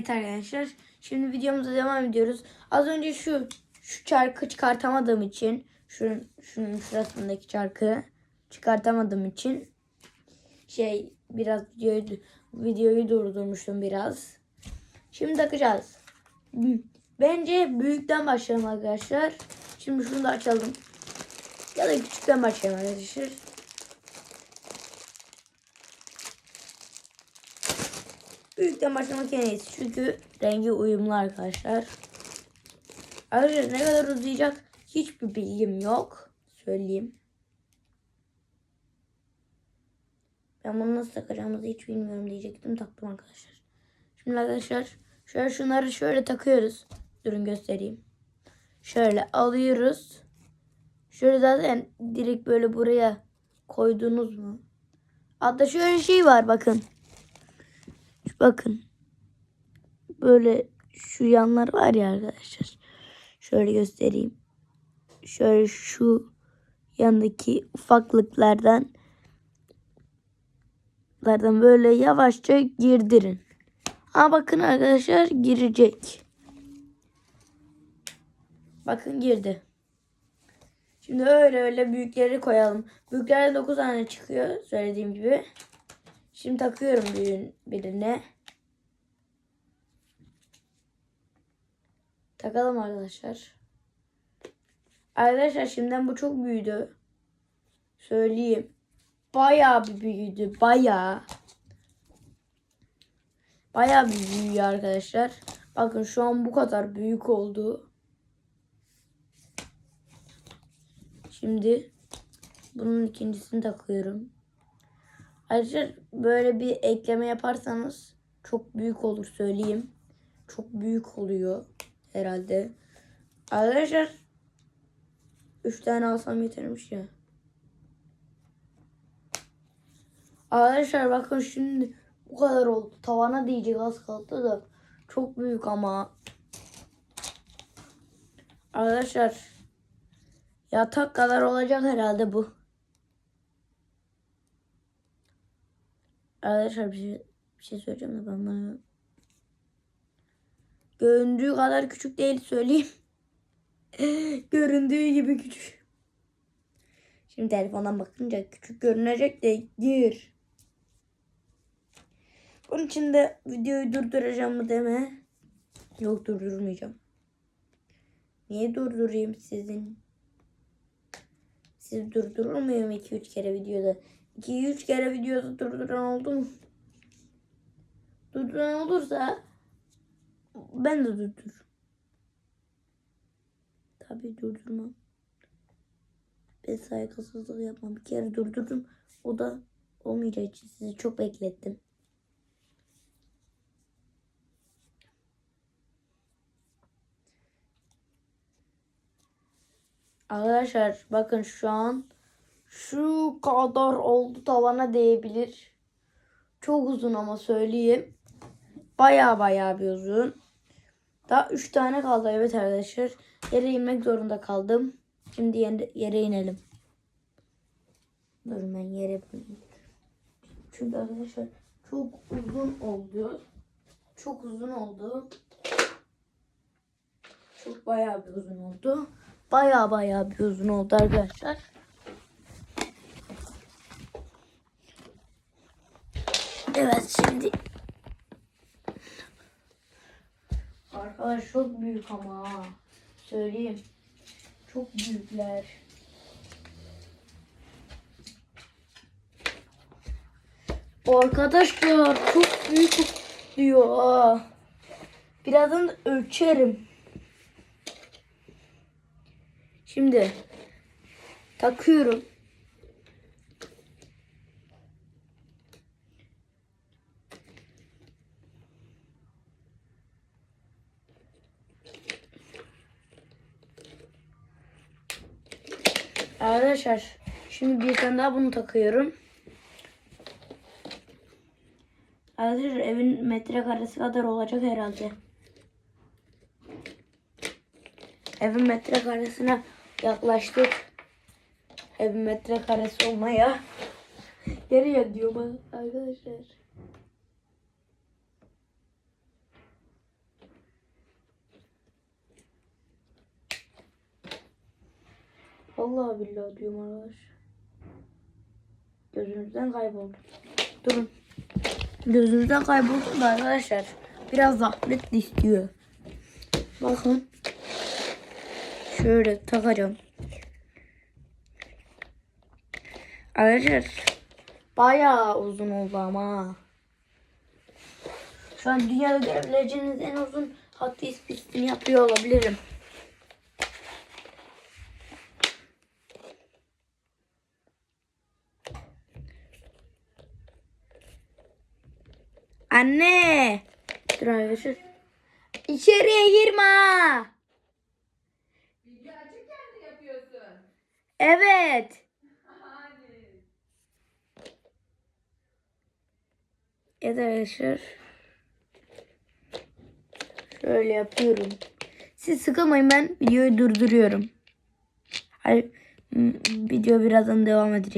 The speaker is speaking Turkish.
yeter arkadaşlar. Şimdi videomuza devam ediyoruz. Az önce şu şu çarkı çıkartamadığım için şunun şunun şurasındaki çarkı çıkartamadığım için şey biraz videoyu videoyu durdurmuştum biraz. Şimdi takacağız. Bence büyükten başlayalım arkadaşlar. Şimdi şunu da açalım. Ya da küçükten başlayalım arkadaşlar. Büyükten başlamak en iyisi. Çünkü rengi uyumlu arkadaşlar. Ayrıca ne kadar uzayacak hiçbir bilgim yok. Söyleyeyim. Ben bunu nasıl takacağımızı hiç bilmiyorum diyecektim. Taktım arkadaşlar. Şimdi arkadaşlar şöyle şunları şöyle takıyoruz. Durun göstereyim. Şöyle alıyoruz. Şöyle zaten direkt böyle buraya koydunuz mu? Hatta şöyle şey var bakın. Bakın. Böyle şu yanlar var ya arkadaşlar. Şöyle göstereyim. Şöyle şu yandaki ufaklıklardan lardan böyle yavaşça girdirin. Ha bakın arkadaşlar girecek. Bakın girdi. Şimdi öyle öyle büyükleri koyalım. Büyüklerde 9 tane çıkıyor söylediğim gibi. Şimdi takıyorum birine. Takalım arkadaşlar. Arkadaşlar şimdiden bu çok büyüdü. Söyleyeyim. Bayağı bir büyüdü. Bayağı. Bayağı bir büyüyor arkadaşlar. Bakın şu an bu kadar büyük oldu. Şimdi bunun ikincisini takıyorum. Ayrıca böyle bir ekleme yaparsanız çok büyük olur söyleyeyim. Çok büyük oluyor herhalde. Arkadaşlar 3 tane alsam yetermiş ya. Arkadaşlar bakın şimdi bu kadar oldu. Tavana diyecek az kaldı da çok büyük ama. Arkadaşlar yatak kadar olacak herhalde bu. Arkadaşlar bir şey, bir şey söyleyeceğim de ben bana göründüğü kadar küçük değil söyleyeyim. Göründüğü gibi küçük. Şimdi telefondan bakınca küçük görünecek de gir. Bunun için de videoyu durduracağım mı deme. Yok durdurmayacağım. Niye durdurayım sizin? Siz durdurur muyum 2-3 kere videoda? 2-3 kere videoda durduran oldu mu? Durduran olursa ben de durdururum. Tabii durdurmam. Ben saygısızlık yapmam. Bir kere durdurdum. O da olmayacağı için sizi çok beklettim. Arkadaşlar bakın şu an şu kadar oldu tavana değebilir. Çok uzun ama söyleyeyim. Baya baya bir uzun. Daha 3 tane kaldı evet arkadaşlar. Yere inmek zorunda kaldım. Şimdi yere, inelim. Durun ben yere. Çünkü arkadaşlar çok uzun oldu. Çok uzun oldu. Çok bayağı bir uzun oldu. Bayağı bayağı bir uzun oldu arkadaşlar. Evet şimdi Arkadaş çok büyük ama söyleyeyim. Çok büyükler. Arkadaşlar çok büyük diyor. Birazdan ölçerim. Şimdi takıyorum. Arkadaşlar şimdi bir tane daha bunu takıyorum. Arkadaşlar evin metrekaresi kadar olacak herhalde. Evin metrekaresine yaklaştık. Evin metrekaresi olmaya. Geriye diyor bana arkadaşlar. Vallahi billahi diyorum arkadaşlar. Gözümüzden kayboldu. Durun. Gözümüzden kayboldu da arkadaşlar. Biraz zahmet istiyor. Bakın. Şöyle takacağım. Arkadaşlar. Bayağı uzun oldu ama. Şu an dünyada görebileceğiniz en uzun hattı ispitini yapıyor olabilirim. Anne. Dur arkadaşlar. İçeriye girme. Video açıkken mi yapıyorsun? Evet. Hadi. Evet arkadaşlar. Şöyle yapıyorum. Siz sıkılmayın ben videoyu durduruyorum. Hayır, video birazdan devam edecek.